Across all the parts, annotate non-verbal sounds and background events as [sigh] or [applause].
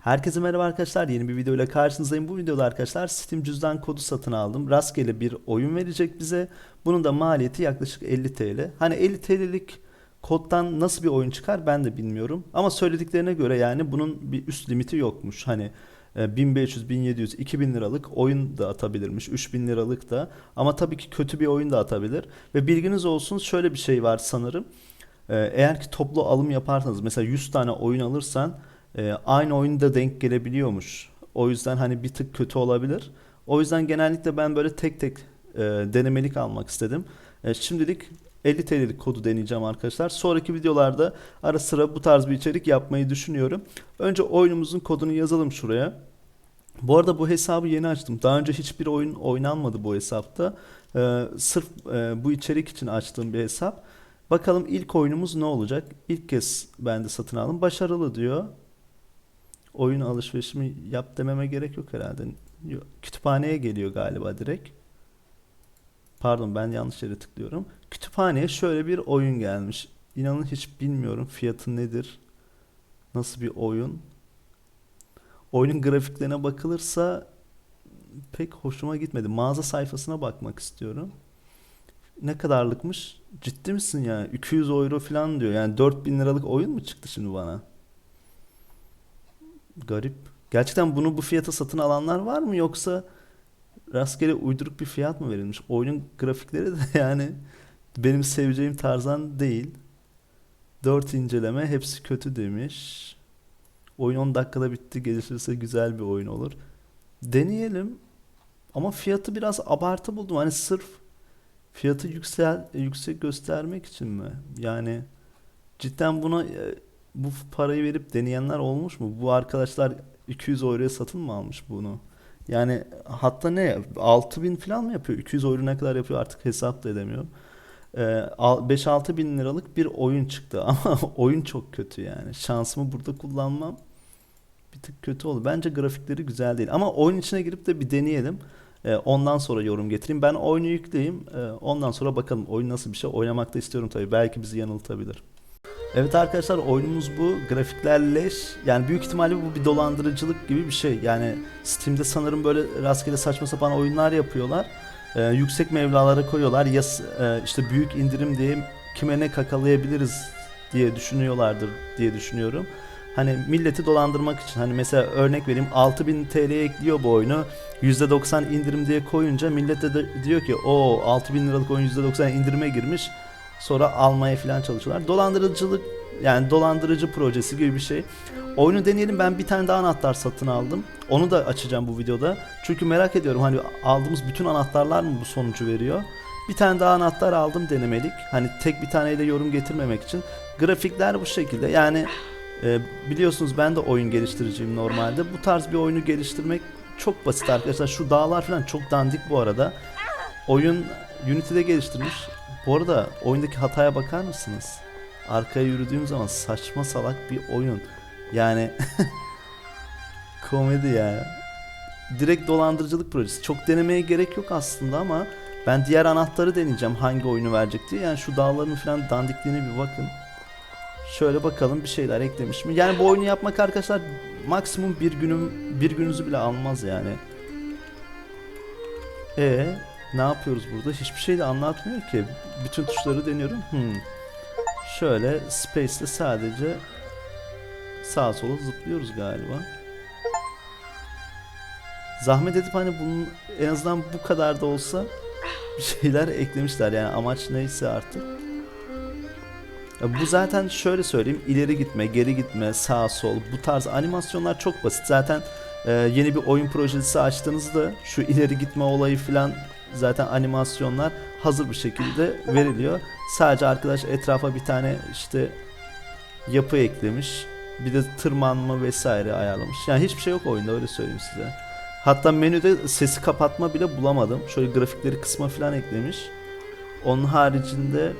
Herkese merhaba arkadaşlar. Yeni bir videoyla karşınızdayım. Bu videoda arkadaşlar Steam cüzdan kodu satın aldım. Rastgele bir oyun verecek bize. Bunun da maliyeti yaklaşık 50 TL. Hani 50 TL'lik koddan nasıl bir oyun çıkar ben de bilmiyorum. Ama söylediklerine göre yani bunun bir üst limiti yokmuş. Hani e, 1500, 1700, 2000 liralık oyun da atabilirmiş. 3000 liralık da. Ama tabii ki kötü bir oyun da atabilir. Ve bilginiz olsun şöyle bir şey var sanırım. Ee, Eğer ki toplu alım yaparsanız mesela 100 tane oyun alırsan e, aynı oyunda denk gelebiliyormuş. O yüzden hani bir tık kötü olabilir. O yüzden genellikle ben böyle tek tek e, denemelik almak istedim. E, şimdilik 50 TL'lik kodu deneyeceğim arkadaşlar. Sonraki videolarda ara sıra bu tarz bir içerik yapmayı düşünüyorum. Önce oyunumuzun kodunu yazalım şuraya. Bu arada bu hesabı yeni açtım. Daha önce hiçbir oyun oynanmadı bu hesapta. E, sırf e, bu içerik için açtığım bir hesap. Bakalım ilk oyunumuz ne olacak? İlk kez ben de satın aldım. Başarılı diyor. Oyun alışverişimi yap dememe gerek yok herhalde. Kütüphaneye geliyor galiba direkt. Pardon ben yanlış yere tıklıyorum. Kütüphaneye şöyle bir oyun gelmiş. İnanın hiç bilmiyorum fiyatı nedir. Nasıl bir oyun. Oyunun grafiklerine bakılırsa pek hoşuma gitmedi. Mağaza sayfasına bakmak istiyorum. Ne kadarlıkmış? Ciddi misin ya? 200 euro falan diyor. Yani 4000 liralık oyun mu çıktı şimdi bana? Garip. Gerçekten bunu bu fiyata satın alanlar var mı yoksa rastgele uyduruk bir fiyat mı verilmiş? Oyunun grafikleri de [laughs] yani benim seveceğim tarzdan değil. 4 inceleme hepsi kötü demiş. Oyun 10 dakikada bitti. Gelişirse güzel bir oyun olur. Deneyelim. Ama fiyatı biraz abartı buldum. Hani sırf fiyatı yüksel yüksek göstermek için mi? Yani cidden buna e, bu parayı verip deneyenler olmuş mu? Bu arkadaşlar 200 euroya satın mı almış bunu? Yani hatta ne 6000 falan mı yapıyor? 200 euro ne kadar yapıyor artık hesap da edemiyorum. Ee, al- 5-6 bin liralık bir oyun çıktı [laughs] ama oyun çok kötü yani. Şansımı burada kullanmam bir tık kötü oldu. Bence grafikleri güzel değil. Ama oyun içine girip de bir deneyelim. Ee, ondan sonra yorum getireyim. Ben oyunu yükleyeyim. Ee, ondan sonra bakalım oyun nasıl bir şey. Oynamak da istiyorum tabii. Belki bizi yanıltabilir. Evet arkadaşlar oyunumuz bu. Grafikler leş. Yani büyük ihtimalle bu bir dolandırıcılık gibi bir şey. Yani Steam'de sanırım böyle rastgele saçma sapan oyunlar yapıyorlar. Ee, yüksek mevlalara koyuyorlar. Ya e, işte büyük indirim diye kime ne kakalayabiliriz diye düşünüyorlardır diye düşünüyorum. Hani milleti dolandırmak için hani mesela örnek vereyim 6000 TL'ye ekliyor bu oyunu %90 indirim diye koyunca millet de, de diyor ki o 6000 liralık oyun %90 indirime girmiş sonra almaya falan çalışıyorlar. Dolandırıcılık yani dolandırıcı projesi gibi bir şey. Oyunu deneyelim ben bir tane daha anahtar satın aldım. Onu da açacağım bu videoda. Çünkü merak ediyorum hani aldığımız bütün anahtarlar mı bu sonucu veriyor? Bir tane daha anahtar aldım denemelik. Hani tek bir taneyle yorum getirmemek için. Grafikler bu şekilde. Yani e, biliyorsunuz ben de oyun geliştiriciyim normalde. Bu tarz bir oyunu geliştirmek çok basit arkadaşlar. Şu dağlar falan çok dandik bu arada. Oyun Unity'de geliştirmiş. Bu arada oyundaki hataya bakar mısınız? Arkaya yürüdüğüm zaman saçma salak bir oyun. Yani [laughs] komedi ya. Direkt dolandırıcılık projesi. Çok denemeye gerek yok aslında ama ben diğer anahtarı deneyeceğim hangi oyunu verecek diye. Yani şu dağların falan dandikliğine bir bakın. Şöyle bakalım bir şeyler eklemiş mi? Yani bu oyunu yapmak arkadaşlar maksimum bir günüm bir gününüzü bile almaz yani. E ne yapıyoruz burada? Hiçbir şey de anlatmıyor ki. Bütün tuşları deniyorum. Hmm. Şöyle space'le sadece sağa sola zıplıyoruz galiba. Zahmet edip hani bunun en azından bu kadar da olsa bir şeyler eklemişler yani amaç neyse artık. Bu zaten şöyle söyleyeyim ileri gitme, geri gitme, sağ sol bu tarz animasyonlar çok basit. Zaten e, yeni bir oyun projesi açtığınızda şu ileri gitme olayı falan zaten animasyonlar hazır bir şekilde veriliyor. Sadece arkadaş etrafa bir tane işte yapı eklemiş. Bir de tırmanma vesaire ayarlamış. Yani hiçbir şey yok oyunda öyle söyleyeyim size. Hatta menüde sesi kapatma bile bulamadım. Şöyle grafikleri kısma falan eklemiş. Onun haricinde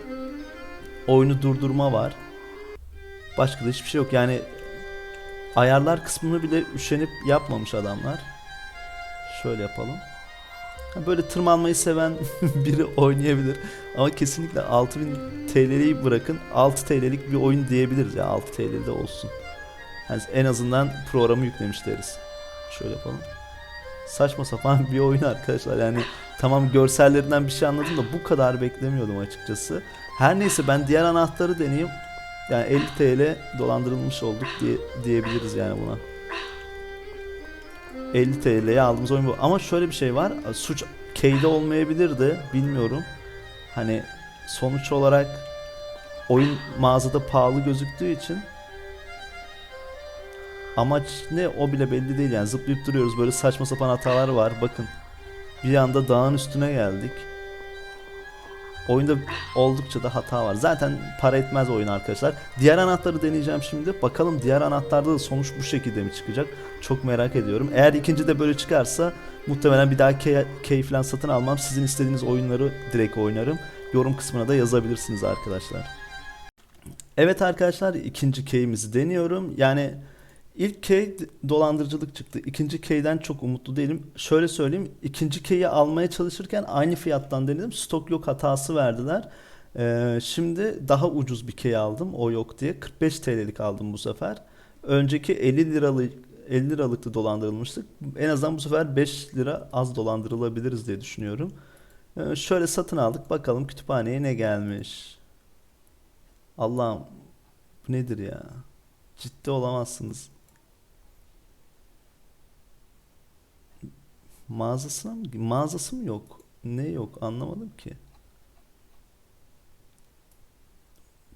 oyunu durdurma var. Başka da hiçbir şey yok. Yani ayarlar kısmını bile üşenip yapmamış adamlar. Şöyle yapalım. Böyle tırmanmayı seven [laughs] biri oynayabilir. Ama kesinlikle 6000 TL'yi bırakın 6 TL'lik bir oyun diyebiliriz ya 6 TL'de olsun. Hani en azından programı yüklemiş deriz. Şöyle yapalım. Saçma sapan bir oyun arkadaşlar. Yani tamam görsellerinden bir şey anladım da bu kadar beklemiyordum açıkçası. Her neyse ben diğer anahtarı deneyeyim. Yani 50 TL dolandırılmış olduk diye diyebiliriz yani buna. 50 TL'ye aldığımız oyun bu. Ama şöyle bir şey var. Suç K'de olmayabilirdi. Bilmiyorum. Hani sonuç olarak oyun mağazada pahalı gözüktüğü için amaç ne o bile belli değil yani zıplayıp duruyoruz böyle saçma sapan hatalar var bakın bir anda dağın üstüne geldik oyunda oldukça da hata var. Zaten para etmez oyun arkadaşlar. Diğer anahtarı deneyeceğim şimdi. Bakalım diğer anahtarda da sonuç bu şekilde mi çıkacak? Çok merak ediyorum. Eğer ikinci de böyle çıkarsa muhtemelen bir daha key, key falan satın almam. Sizin istediğiniz oyunları direkt oynarım. Yorum kısmına da yazabilirsiniz arkadaşlar. Evet arkadaşlar ikinci key'imizi deniyorum. Yani ilk key dolandırıcılık çıktı. İkinci key'den çok umutlu değilim. Şöyle söyleyeyim. ikinci key'i almaya çalışırken aynı fiyattan denedim. Stok yok hatası verdiler. Ee, şimdi daha ucuz bir key aldım. O yok diye. 45 TL'lik aldım bu sefer. Önceki 50 liralık 50 liralıktı dolandırılmıştık. En azından bu sefer 5 lira az dolandırılabiliriz diye düşünüyorum. Ee, şöyle satın aldık. Bakalım kütüphaneye ne gelmiş. Allah'ım bu nedir ya? Ciddi olamazsınız. Mağazasına mı? Mağazası mı yok? Ne yok? Anlamadım ki.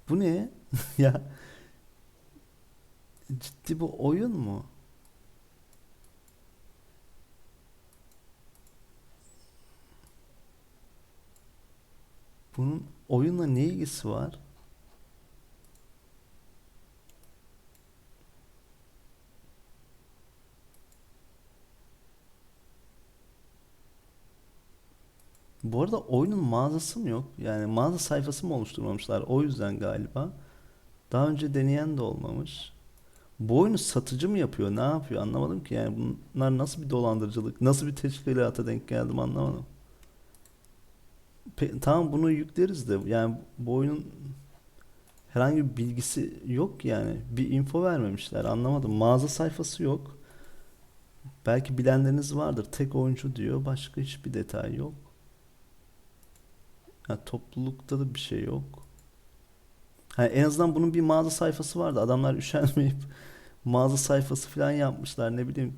Bu ne? [laughs] ya ciddi bu oyun mu? Bunun oyunla ne ilgisi var? Bu arada oyunun mağazası mı yok? Yani mağaza sayfası mı oluşturmamışlar? O yüzden galiba. Daha önce deneyen de olmamış. Bu oyunu satıcı mı yapıyor? Ne yapıyor? Anlamadım ki. Yani bunlar nasıl bir dolandırıcılık? Nasıl bir teşkilata denk geldim anlamadım. Pe- tamam bunu yükleriz de yani bu oyunun herhangi bir bilgisi yok yani. Bir info vermemişler. Anlamadım. Mağaza sayfası yok. Belki bilenleriniz vardır. Tek oyuncu diyor. Başka hiçbir detay yok. Ha, toplulukta da bir şey yok. Ha, en azından bunun bir mağaza sayfası vardı. Adamlar [laughs] üşenmeyip mağaza sayfası falan yapmışlar. Ne bileyim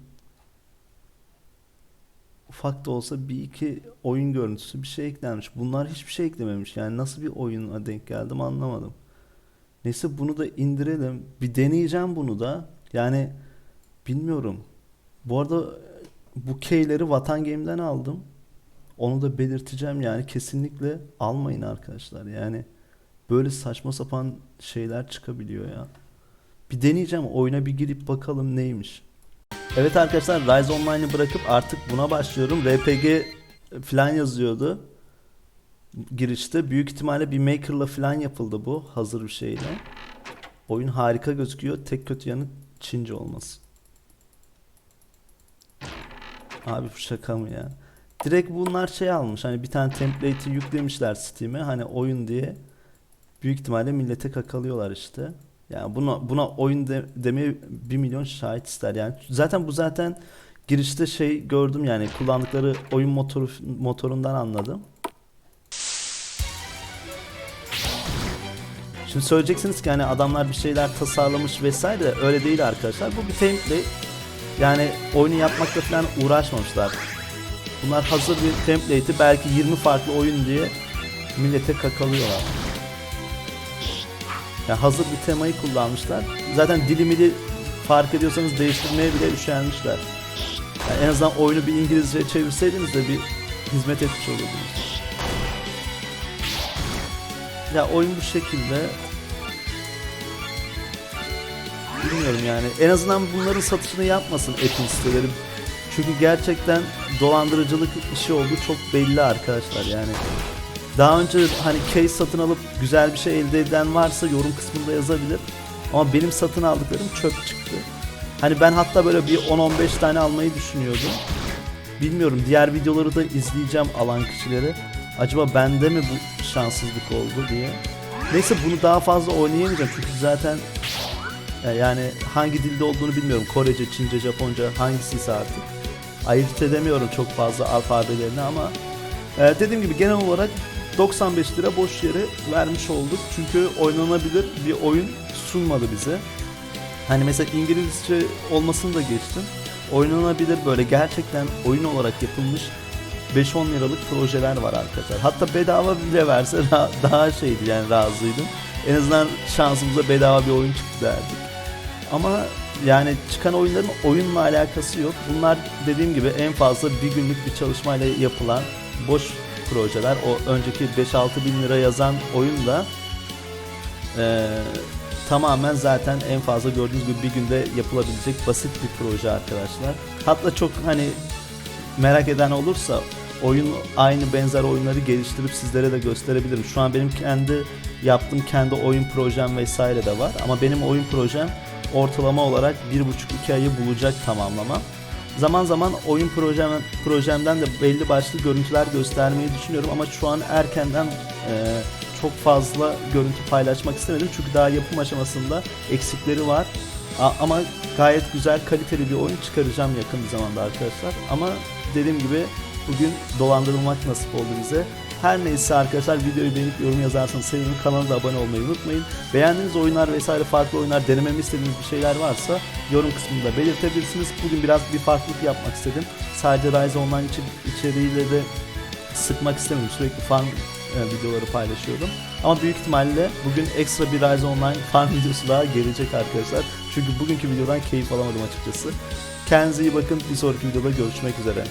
ufak da olsa bir iki oyun görüntüsü bir şey eklenmiş. Bunlar hiçbir şey eklememiş. Yani nasıl bir oyuna denk geldim anlamadım. Neyse bunu da indirelim. Bir deneyeceğim bunu da. Yani bilmiyorum. Bu arada bu keyleri Vatan Game'den aldım. Onu da belirteceğim yani kesinlikle almayın arkadaşlar. Yani böyle saçma sapan şeyler çıkabiliyor ya. Bir deneyeceğim oyuna bir girip bakalım neymiş. Evet arkadaşlar Rise Online'ı bırakıp artık buna başlıyorum. RPG falan yazıyordu. Girişte büyük ihtimalle bir maker'la falan yapıldı bu hazır bir şeyle. Oyun harika gözüküyor. Tek kötü yanı Çince olması. Abi bu şaka mı ya? Direkt bunlar şey almış. Hani bir tane template'i yüklemişler Steam'e. Hani oyun diye. Büyük ihtimalle millete kakalıyorlar işte. Yani buna buna oyun de, demeye 1 milyon şahit ister. Yani zaten bu zaten girişte şey gördüm yani kullandıkları oyun motoru motorundan anladım. Şimdi söyleyeceksiniz ki hani adamlar bir şeyler tasarlamış vesaire öyle değil arkadaşlar. Bu bir template. Yani oyunu yapmakla falan uğraşmamışlar. Bunlar hazır bir template'i belki 20 farklı oyun diye millete kakalıyorlar. Yani hazır bir temayı kullanmışlar. Zaten dilimili fark ediyorsanız değiştirmeye bile üşenmişler. Yani en azından oyunu bir İngilizce çevirseydiniz de bir hizmet etmiş olurdunuz. Ya oyun bu şekilde. Bilmiyorum yani. En azından bunların satışını yapmasın Epic siteleri. Çünkü gerçekten dolandırıcılık işi olduğu çok belli arkadaşlar yani. Daha önce hani case satın alıp güzel bir şey elde eden varsa yorum kısmında yazabilir. Ama benim satın aldıklarım çöp çıktı. Hani ben hatta böyle bir 10-15 tane almayı düşünüyordum. Bilmiyorum diğer videoları da izleyeceğim alan kişileri. Acaba bende mi bu şanssızlık oldu diye. Neyse bunu daha fazla oynayamayacağım çünkü zaten E, Yani hangi dilde olduğunu bilmiyorum. Korece, Çince, Japonca hangisiyse artık. Ayırt edemiyorum çok fazla alfabelerini ama e, dediğim gibi genel olarak 95 lira boş yere vermiş olduk. Çünkü oynanabilir bir oyun sunmadı bize. Hani mesela İngilizce olmasını da geçtim. Oynanabilir böyle gerçekten oyun olarak yapılmış 5-10 liralık projeler var arkadaşlar. Hatta bedava bile verse daha şeydi yani razıydım. En azından şansımıza bedava bir oyun çıktı derdik. Ama yani çıkan oyunların oyunla alakası yok. Bunlar dediğim gibi en fazla bir günlük bir çalışmayla yapılan boş projeler. O önceki 5-6 bin lira yazan oyun da eee, tamamen zaten en fazla gördüğünüz gibi bir günde yapılabilecek basit bir proje arkadaşlar. Hatta çok hani merak eden olursa oyun aynı benzer oyunları geliştirip sizlere de gösterebilirim. Şu an benim kendi yaptığım kendi oyun projem vesaire de var ama benim oyun projem ortalama olarak 1,5-2 ayı bulacak tamamlama. Zaman zaman oyun projem, projemden de belli başlı görüntüler göstermeyi düşünüyorum ama şu an erkenden e, çok fazla görüntü paylaşmak istemedim çünkü daha yapım aşamasında eksikleri var. A- ama gayet güzel kaliteli bir oyun çıkaracağım yakın bir zamanda arkadaşlar. Ama dediğim gibi bugün dolandırılmak nasip oldu bize. Her neyse arkadaşlar videoyu beğenip yorum yazarsanız sevinirim. Kanala da abone olmayı unutmayın. Beğendiğiniz oyunlar vesaire farklı oyunlar denememi istediğiniz bir şeyler varsa yorum kısmında belirtebilirsiniz. Bugün biraz bir farklılık yapmak istedim. Sadece Rise Online içi- içeriğiyle de sıkmak istemedim. Sürekli farm e, videoları paylaşıyordum. Ama büyük ihtimalle bugün ekstra bir Rise Online farm [laughs] videosu daha gelecek arkadaşlar. Çünkü bugünkü videodan keyif alamadım açıkçası. Kendinize iyi bakın. Bir sonraki videoda görüşmek üzere.